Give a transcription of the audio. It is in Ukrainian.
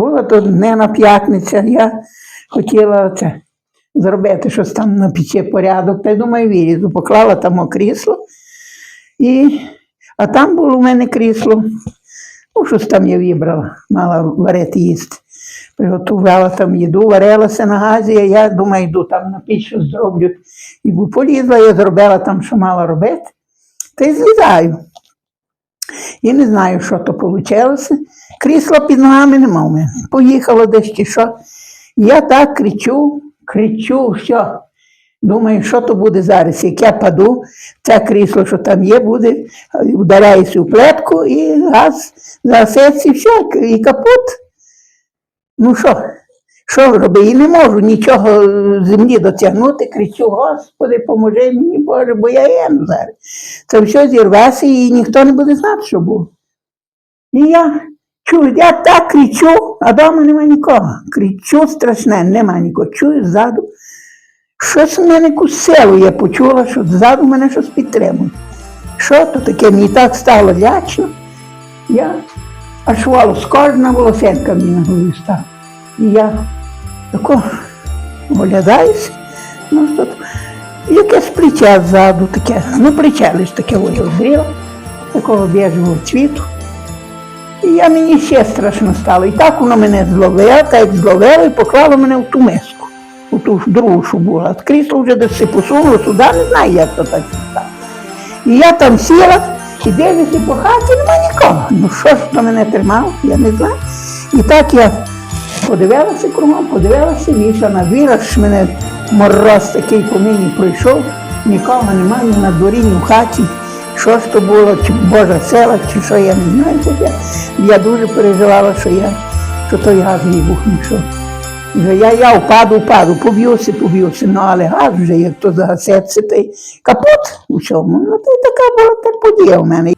Була то днена п'ятниця, я хотіла це, зробити щось там на печі порядок, та й думаю, вилізу, поклала там крісло. І, а там було у мене крісло. Ну, щось там я вибрала, мала варити їсти. Приготувала там їду, варилася на газі, а я думаю, йду там на піч зроблю. І полізла, я зробила там, що мала робити, та й злізаю. І не знаю, що то вийшло. Крісла під ногами нема в мене. Поїхало десь чи що. Я так кричу, кричу, все. Думаю, що то буде зараз, як я паду, це крісло, що там є, буде, вдаряюся в плетку і газ засеться, і все, і капут. Ну що, що роби? І не можу нічого землі дотягнути, кричу, Господи, поможи мені, Боже, бо я єм зараз. Це все зірвеся і ніхто не буде знати, що було. І я чую, я так кричу, а вдома нема нікого. Кричу страшне, нема нікого. Чую ззаду. Щось в мене силу я почула, що ззаду мене щось підтримує. Що то таке? Мені так стало лячно. Я аж волос, кожна волосенка мені на голові стала. І я тако оглядаюся, ну, що якесь плече ззаду таке, ну плече лише таке озріло, такого біжевого цвіту. І я мені ще страшно стало. І так воно мене зловило, так як зловило і поклало мене в ту миску, у ту другу, що була. Крісло вже десь посунуло сюди, не знаю, як то так стало. І я там сіла і дивлюся по хаті, нема нікого. Ну що ж то мене тримав, я не знаю. І так я подивилася кругом, подивилася, вийшла на двір, аж мене мороз такий по мені пройшов, нікого немає, ні на дворі, ні в хаті. Що ж то було, чи Божа села, чи що, я не знаю. Я, я дуже переживала, що я, що той газ що вже я, я впаду, впаду, поб'юся, поб'юся, ну але газ вже, як то загасеться, то й капот у чому. Ну то й така була так подія в мене.